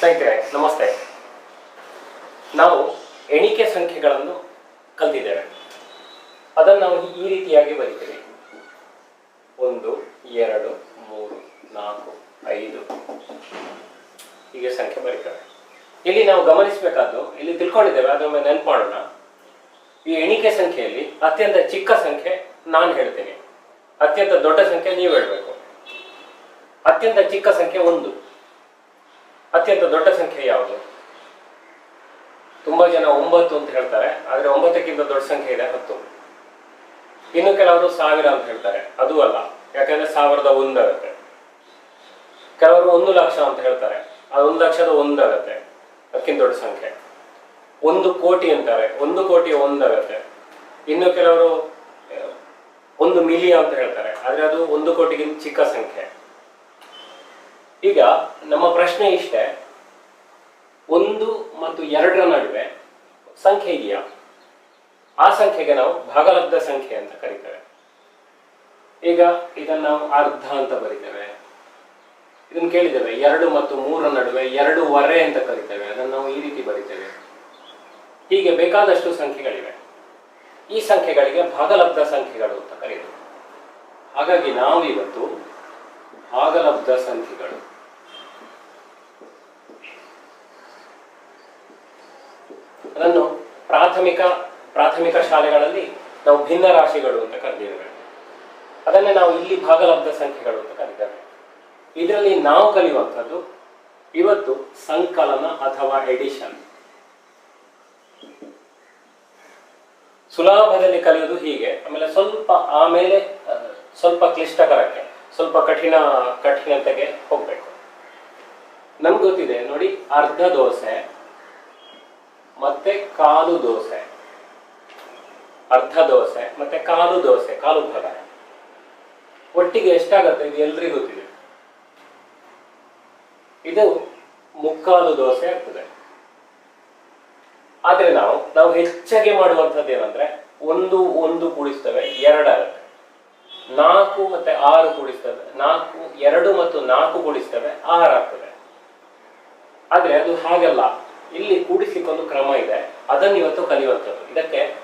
ಸ್ನೇಹಿತರೆ, ನಮಸ್ತೆ. ನಾವು ಎಣಿಕೆ ಸಂಖ್ಯೆಗಳನ್ನು ಕಲ್ತಿದ್ದೇವೆ. ಅದನ್ನು ನಾವು ಈ ರೀತಿಯಾಗಿ ಬರೀತೇವೆ. ಒಂದು, ಎರಡು, ಮೂರು, ನಾಲ್ಕು, ಐದು. ಹೀಗೆ ಸಂಖ್ಯೆ ಬರೀತೇವೆ ಇಲ್ಲಿ ನಾವು ಗಮನಿಸಬೇಕಾದ್ದು, ಇಲ್ಲಿ ತಿಳ್ಕೊಂಡಿದ್ದೇವೆ, ಅದರ ನೆನಪು ನೆನ್ಪು ಮಾಡೋಣ. ಈ ಎಣಿಕೆ ಸಂಖ್ಯೆಯಲ್ಲಿ ಅತ್ಯಂತ ಚಿಕ್ಕ ಸಂಖ್ಯೆ ನಾನು ಹೇಳ್ತೇನೆ. ಅತ್ಯಂತ ದೊಡ್ಡ ಸಂಖ್ಯೆ ನೀವು ಹೇಳಬೇಕು. ಅತ್ಯಂತ ಚಿಕ್ಕ ಸಂಖ್ಯೆ ಒಂದು. ಅತ್ಯಂತ ದೊಡ್ಡ ಸಂಖ್ಯೆ ಯಾವುದು? ತುಂಬಾ ಜನ ಒಂಬತ್ತು ಅಂತ ಹೇಳ್ತಾರೆ, ಆದ್ರೆ ಒಂಬತ್ತಕ್ಕಿಂತ ದೊಡ್ಡ ಸಂಖ್ಯೆ ಇದೆ ಹತ್ತು. ಇನ್ನು ಕೆಲವರು ಸಾವಿರ ಅಂತ ಹೇಳ್ತಾರೆ. ಅದು ಅಲ್ಲ, ಯಾಕಂದ್ರೆ ಸಾವಿರದ ಒಂದಾಗತ್ತೆ ಕೆಲವರು ಒಂದು ಲಕ್ಷ ಅಂತ ಹೇಳ್ತಾರೆ. ಅದು ಒಂದು ಲಕ್ಷದ ಒಂದಾಗತ್ತೆ ಅದಕ್ಕಿಂತ ದೊಡ್ಡ ಸಂಖ್ಯೆ. ಒಂದು ಕೋಟಿ ಅಂತಾರೆ. ಒಂದು ಕೋಟಿ ಒಂದಾಗತ್ತೆ ಇನ್ನು ಕೆಲವರು, ಒಂದು ಮಿಲಿಯನ್ ಅಂತ ಹೇಳ್ತಾರೆ. ಆದ್ರೆ ಅದು ಒಂದು ಕೋಟಿಗಿಂತ ಚಿಕ್ಕ ಸಂಖ್ಯೆ. ಈಗ ನಮ್ಮ ಪ್ರಶ್ನೆ ಇಷ್ಟೇ. ಒಂದು ಮತ್ತು ಎರಡರ ನಡುವೆ ಸಂಖ್ಯೆ ಇದೆಯಾ? ಆ ಸಂಖ್ಯೆಗೆ ನಾವು ಭಾಗಲಬ್ಧ ಸಂಖ್ಯೆ ಅಂತ ಕರಿತೇವೆ. ಈಗ ಇದನ್ನು ನಾವು ಅರ್ಧ ಅಂತ ಬರಿತೇವೆ. ಇದನ್ನು ಕೇಳಿದ್ದೇವೆ. ಎರಡು ಮತ್ತು ಮೂರರ ನಡುವೆ ಎರಡೂವರೆ ಅಂತ ಕರಿತೇವೆ. ಅದನ್ನು ನಾವು ಈ ರೀತಿ ಬರಿತೇವೆ. ಹೀಗೆ ಬೇಕಾದಷ್ಟು ಸಂಖ್ಯೆಗಳಿವೆ. ಈ ಸಂಖ್ಯೆಗಳಿಗೆ ಭಾಗಲಬ್ಧ ಸಂಖ್ಯೆಗಳು ಅಂತ ಕರೀತೇವೆ ಹಾಗಾಗಿ ನಾವಿವತ್ತು ಭಾಗಲಬ್ಧ ಸಂಖ್ಯೆಗಳು. ಅದನ್ನು ಪ್ರಾಥಮಿಕ ಪ್ರಾಥಮಿಕ ಶಾಲೆಗಳಲ್ಲಿ ನಾವು ಭಿನ್ನ ರಾಶಿಗಳು ಅಂತ ಕರೆದಿದ್ದೇವೆ. ಅದನ್ನೇ ನಾವು ಇಲ್ಲಿ ಭಾಗಲಬ್ಧ ಸಂಖ್ಯೆಗಳು ಅಂತ ಕರೀತೇವೆ. ಇದರಲ್ಲಿ ನಾವು ಕಲಿಯುವಂಥದ್ದು ಇವತ್ತು ಸಂಕಲನ ಅಥವಾ ಎಡಿಷನ್ ಸುಲಭದಲ್ಲಿ ಕಲಿಯೋದು ಹೀಗೆ, ಆಮೇಲೆ ಸ್ವಲ್ಪ ಆಮೇಲೆ ಸ್ವಲ್ಪ ಕ್ಲಿಷ್ಟಕರಕ್ಕೆ. ಸ್ವಲ್ಪ ಕಠಿಣ, ಕಠಿಣತೆಗೆ ಹೋಗ್ಬೇಕು. ನಮ್ಗೆ ಗೊತ್ತಿದೆ, ನೋಡಿ, ಅರ್ಧ ದೋಸೆ, ಮತ್ತೆ ಕಾಲು ದೋಸೆ. ಅರ್ಧ ದೋಸೆ, ಮತ್ತೆ ಕಾಲು ದೋಸೆ, ಕಾಲು ಭಾಗ. ಒಟ್ಟಿಗೆ ಎಷ್ಟಾಗತ್ತೆ ಇದು ಎಲ್ರಿಗೂ ಗೊತ್ತಿದೆ. ಇದು ಮುಕ್ಕಾಲು ದೋಸೆ ಆಗ್ತದೆ. ಆದ್ರೆ ನಾವು ನಾವು ಹೆಚ್ಚಾಗಿ ಮಾಡುವಂತದ್ದು ಏನಂದ್ರೆ, ಒಂದು ಒಂದು ಕೂಡಿಸ್ತೇವೆ, ಎರಡಾಗುತ್ತೆ. ನಾಲ್ಕು ಮತ್ತೆ ಆರು ಕೂಡಿಸ್ತವೆ. ನಾಲ್ಕು, ಎರಡು ಮತ್ತು ನಾಲ್ಕು ಕೂಡಿಸ್ತವೆ. ಆರು ಆಗ್ತದೆ. ಆದ್ರೆ ಅದು ಹಾಗಲ್ಲ. ಇಲ್ಲಿ ಕೂಡಿಸಿಕೊಂಡು ಕ್ರಮ ಇದೆ. ಅದನ್ನು ಇವತ್ತು ಕಲಿಯುವಂಥದ್ದು. ಇದಕ್ಕೆ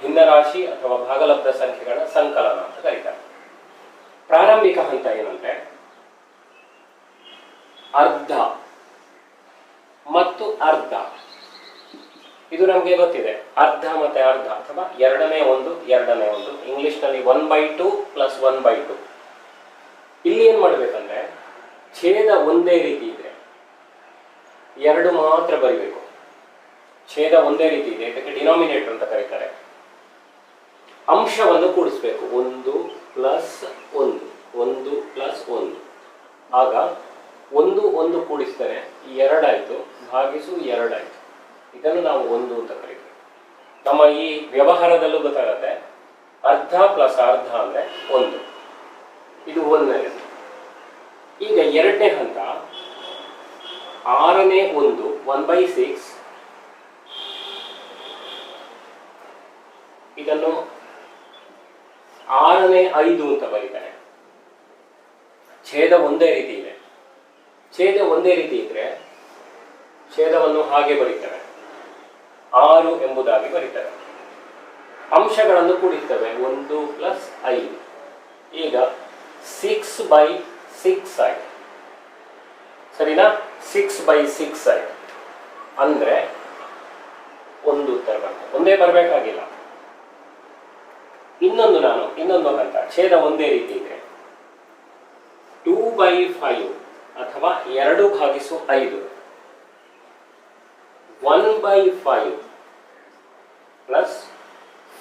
ಭಿನ್ನರಾಶಿ ಅಥವಾ ಭಾಗಲಬ್ಧ ಸಂಖ್ಯೆಗಳ ಸಂಕಲನ ಅಂತ ಕರೀತಾರೆ. ಪ್ರಾರಂಭಿಕ ಹಂತ ಏನಂದ್ರೆ ಅರ್ಧ ಮತ್ತು ಅರ್ಧ. ಇದು ನಮಗೆ ಗೊತ್ತಿದೆ. ಅರ್ಧ ಮತ್ತೆ ಅರ್ಧ ಅಥವಾ ಎರಡನೇ ಒಂದು ಎರಡನೇ ಒಂದು. ಇಂಗ್ಲಿಷ್ನಲ್ಲಿ one by two plus one by two ಇಲ್ಲಿ ಏನ್ ಮಾಡ್ಬೇಕಂದ್ರೆ, ಛೇದ ಒಂದೇ ರೀತಿ ಇದೆ. ಎರಡು ಮಾತ್ರ ಬರಿಬೇಕು. ಛೇದ ಒಂದೇ ರೀತಿ ಇದೆ. ಇದಕ್ಕೆ ಡಿನಾಮಿನೇಟರ್ ಅಂತ ಕರೀತಾರೆ. ಅಂಶವನ್ನು ಕೂಡಿಸ್ಬೇಕು. ಒಂದು ಪ್ಲಸ್ ಒಂದು. ಒಂದು ಪ್ಲಸ್ ಒಂದು. ಆಗ ಒಂದು ಒಂದು ಕೂಡಿಸ್ತಾರೆ ಎರಡಾಯ್ತು. ಭಾಗಿಸು ಎರಡಾಯ್ತು. ಇದನ್ನು ನಾವು ಒಂದು ಅಂತ ಕರಿತೀವಿ. ನಮ್ಮ ಈ ವ್ಯವಹಾರದಲ್ಲೂ ಗೊತ್ತಾಗತ್ತೆ, ಅರ್ಧ ಪ್ಲಸ್ ಅರ್ಧ ಅಂದ್ರೆ ಒಂದು. ಇದು ಒಂದನೇ ಈಗ ಎರಡನೇ ಹಂತ, ಆರನೇ ಒಂದು ಒನ್ ಬೈ ಸಿಕ್ಸ್ ಇದನ್ನು ಆರನೇ ಐದು ಅಂತ ಬರೀತಾರೆ. ಛೇದ ಒಂದೇ ರೀತಿ ಇದೆ. ಛೇದ ಒಂದೇ ರೀತಿ ಇದ್ರೆ, ಛೇದವನ್ನು ಹಾಗೆ ಬರೀತಾರೆ. ಆರು ಎಂಬುದಾಗಿ ಬರೀತಾರೆ. ಅಂಶಗಳನ್ನು ಕೂಡಿಸ್ತವೆ ಒಂದು ಪ್ಲಸ್ ಐದು ಈಗ ಸಿಕ್ಸ್ ಬೈ ಸಿಕ್ಸ್ ಆಯ್ತು ಸರಿನಾ? ಸಿಕ್ಸ್ ಬೈ ಸಿಕ್ಸ್ ಆಯ್ತು ಅಂದ್ರೆ ಒಂದು ಉತ್ತರ ಬರ್ತದೆ ಒಂದೇ ಬರಬೇಕಾಗಿಲ್ಲ. ಇನ್ನೊಂದು ನಾನು, ಇನ್ನೊಂದು ಹಂತ. ಛೇದ ಒಂದೇ ರೀತಿ ಇದೆ ಟೂ ಬೈ ಫೈವ್ ಅಥವಾ ಎರಡು ಭಾಗಿಸು ಐದು. One by five plus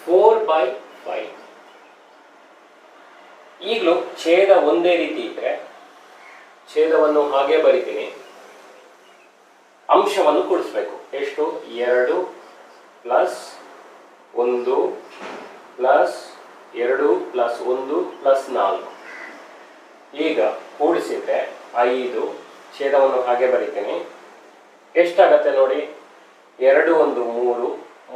four by five ಈಗಲೂ ಛೇದ ಒಂದೇ ರೀತಿ ಇದ್ರೆ ಛೇದವನ್ನು ಹಾಗೆ ಬರಿತೀನಿ. ಅಂಶವನ್ನು ಕೂಡಿಸ್ಬೇಕು. ಎಷ್ಟು? ಎರಡು ಪ್ಲಸ್ ಒಂದು ಪ್ಲಸ್ ಎರಡು ಪ್ಲಸ್ ಒಂದು ಪ್ಲಸ್ ನಾಲ್ಕು. ಈಗ ಕೂಡಿಸಿದ್ರೆ ಐದು. ಛೇದವನ್ನು ಹಾಗೆ ಬರಿತೀನಿ. ಎಷ್ಟಾಗತ್ತೆ ನೋಡಿ? ಎರಡು ಒಂದು ಮೂರು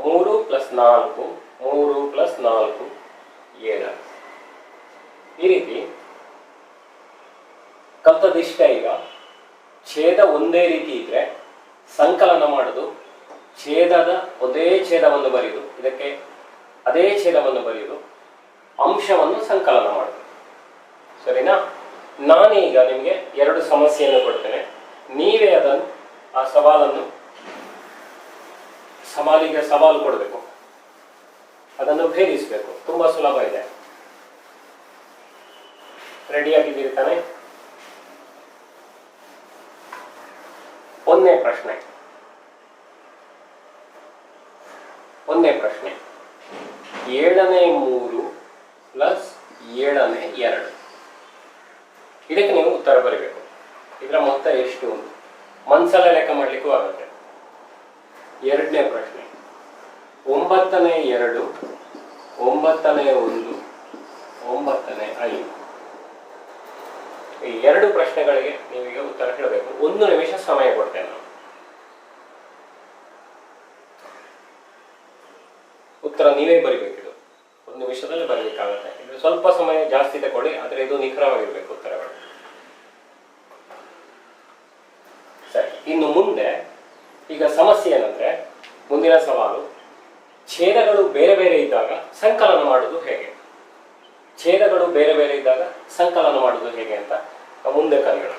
ಮೂರು ಪ್ಲಸ್ ನಾಲ್ಕು, ಮೂರು ಪ್ಲಸ್ ನಾಲ್ಕು, ಏಳು. ಈ ರೀತಿ ಕಲ್ತದಿಷ್ಟ ಈಗ. ಛೇದ ಒಂದೇ ರೀತಿ ಇದ್ರೆ ಸಂಕಲನ ಮಾಡುದು. ಛೇದದ ಒಂದೇ ಛೇದವನ್ನು ಬರೆಯುವುದು ಇದಕ್ಕೆ ಅದೇ ಛೇದವನ್ನು ಬರೆಯುವುದು ಅಂಶವನ್ನು ಸಂಕಲನ ಮಾಡುದು. ಸರಿನಾ? ನಾನೀಗ ನಿಮಗೆ ಎರಡು ಸಮಸ್ಯೆಯನ್ನು ಕೊಡ್ತೇನೆ. ನೀವೇ ಅದನ್ನು, ಆ ಸವಾಲನ್ನು ಸವಾಲಿಗೆ ಸವಾಲು ಕೊಡಬೇಕು. ಅದನ್ನು ಭೇದಿಸಬೇಕು. ತುಂಬಾ ಸುಲಭ ಇದೆ. ರೆಡಿಯಾಗಿದ್ದೀರಿ ತಾನೆ? ಒಂದನೇ ಪ್ರಶ್ನೆ. ಒಂದನೇ ಪ್ರಶ್ನೆ. ಏಳನೇ ಮೂರು ಪ್ಲಸ್ ಏಳನೇ ಎರಡು. ಇದಕ್ಕೆ ನೀವು ಉತ್ತರ ಬರೀಬೇಕು. ಇದರ ಮೊತ್ತ ಎಷ್ಟು? ಮನ್ಸಲ್ಲೇ ಲೆಕ್ಕ ಮಾಡಲಿಕ್ಕೂ ಆಗುತ್ತೆ. ಎರಡನೇ ಪ್ರಶ್ನೆ. ಒಂಬತ್ತನೇ ಎರಡು, ಒಂಬತ್ತನೇ ಒಂದು, ಒಂಬತ್ತನೇ ಐದು. ಈ ಎರಡು ಪ್ರಶ್ನೆಗಳಿಗೆ ನಿಮಗೆ ಉತ್ತರ ಹೇಳಬೇಕು. ಒಂದು ನಿಮಿಷ ಸಮಯ ಕೊಡ್ತೇನೆ ನಾನು. ಉತ್ತರ ನೀವೇ ಬರಿಬೇಕಿದು. ಒಂದು ನಿಮಿಷದಲ್ಲಿ ಬರಬೇಕಾಗುತ್ತೆ. ಇದು ಸ್ವಲ್ಪ ಸಮಯ ಜಾಸ್ತಿ ತಗೊಳ್ಳಿ, ಆದರೆ ಇದು ನಿಖರವಾಗಿರ್ಬೇಕು ಉತ್ತರಗಳು ಸರಿ ಇನ್ನು ಮುಂದೆ ಈಗ ಸಮಸ್ಯೆ ಏನಂದ್ರೆ ಮುಂದಿನ ಸವಾಲು, ಛೇದಗಳು ಬೇರೆ ಬೇರೆ ಇದ್ದಾಗ ಸಂಕಲನ ಮಾಡುವುದು ಹೇಗೆ? ಛೇದಗಳು ಬೇರೆ ಬೇರೆ ಇದ್ದಾಗ ಸಂಕಲನ ಮಾಡುವುದು ಹೇಗೆ ಅಂತ ಮುಂದೆ ಕಲಿಯೋಣ.